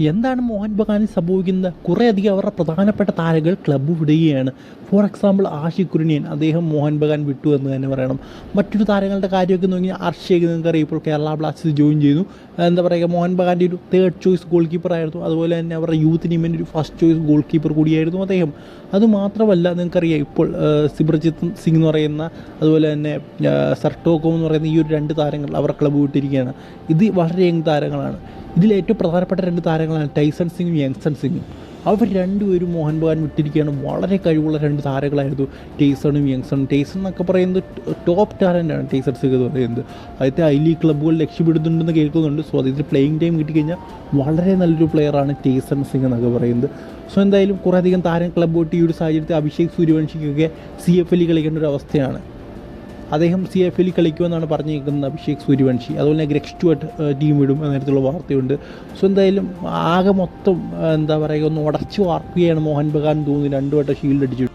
എന്താണ് മോഹൻ ബഗാനിൽ സംഭവിക്കുന്നത്? കുറേയധികം അവരുടെ പ്രധാനപ്പെട്ട താരകൾ ക്ലബ്ബ് വിടുകയാണ്. ഫോർ എക്സാമ്പിൾ ആഷിഖ് കുരുണിയൻ അദ്ദേഹം മോഹൻ ബഗാൻ വിട്ടു എന്ന് തന്നെ പറയണം. മറ്റൊരു താരങ്ങളുടെ കാര്യമൊക്കെ നോക്കി അർഷേക്ക് നിങ്ങൾക്കറിയാം ഇപ്പോൾ കേരള ബ്ലാസ്റ്റേഴ്സ് ജോയിൻ ചെയ്തു എന്താ പറയുക മോഹൻ ബഗാന്റെ ഒരു തേർഡ് ചോയ്സ് ഗോൾ കീപ്പർ ആയിരുന്നു. അതുപോലെ തന്നെ അവരുടെ യൂത്ത് ടീമിന്റെ ഒരു ഫസ്റ്റ് ചോയ്സ് ഗോൾ കീപ്പർ കൂടിയായിരുന്നു അദ്ദേഹം. അതുമാത്രമല്ല നിങ്ങൾക്കറിയാം ഇപ്പോൾ സിബ്രജിത്ത് സിംഗ് എന്ന് പറയുന്ന അതുപോലെ തന്നെ സർട്ടോക്കോ എന്ന് പറയുന്ന ഈ ഒരു രണ്ട് താരങ്ങൾ അവർ ക്ലബ്ബ് വിട്ടിരിക്കുകയാണ്. ഇത് വളരെ യങ് താരങ്ങളാണ്. ഇതിൽ ഏറ്റവും പ്രധാനപ്പെട്ട രണ്ട് താരങ്ങളാണ് ടൈസൺ സിംഗും യങ്സൺ സിംഗും. അവർ രണ്ടുപേരും മോഹൻ ബഗാൻ വിട്ടിരിക്കുകയാണ്. വളരെ കഴിവുള്ള രണ്ട് താരങ്ങളായിരുന്നു ടേസണും യങ്സണും ടേസൺ എന്നൊക്കെ പറയുന്നത് ടോപ്പ് ടാലന്റാണ് ടേസൺ സിംഗ് എന്ന് പറയുന്നത്. ആദ്യത്തെ ഐ ലീഗ് ക്ലബ്ബുകൾ ലക്ഷ്യപ്പെടുന്നുണ്ടെന്ന് കേൾക്കുന്നുണ്ട്. സോ അതിന്റെ പ്ലേയിങ് ടൈം കിട്ടിക്കഴിഞ്ഞാൽ വളരെ നല്ലൊരു പ്ലെയറാണ് ടേസൺ സിംഗ് എന്നൊക്കെ പറയുന്നത്. സോ എന്തായാലും കുറേയധികം താരം ക്ലബ്ബ് തൊട്ട് ഈ ഒരു സാഹചര്യത്തിൽ അഭിഷേക് സൂര്യവംശിക്കൊക്കെ സി എഫ് എല്ലിൽ കളിക്കേണ്ട ഒരു അവസ്ഥയാണ്. അദ്ദേഹം സി എഫ് എല്ലിൽ കളിക്കുമെന്നാണ് പറഞ്ഞിരിക്കുന്നത് അഭിഷേക് സൂര്യവംശി. അതുപോലെ തന്നെ ഗ്രെക്സ് സ്റ്റുവർട്ട് ടീം വിടും എന്ന തരത്തിലുള്ള വാർത്തയുണ്ട്. സോ എന്തായാലും ആകെ മൊത്തം എന്താ പറയുക ഒന്ന് ഉടച്ചു വാർക്കുകയാണ് മോഹൻ ബഗാൻ തോന്നുന്നു. രണ്ടു വട്ടം ഷീൽഡ് അടിച്ചു.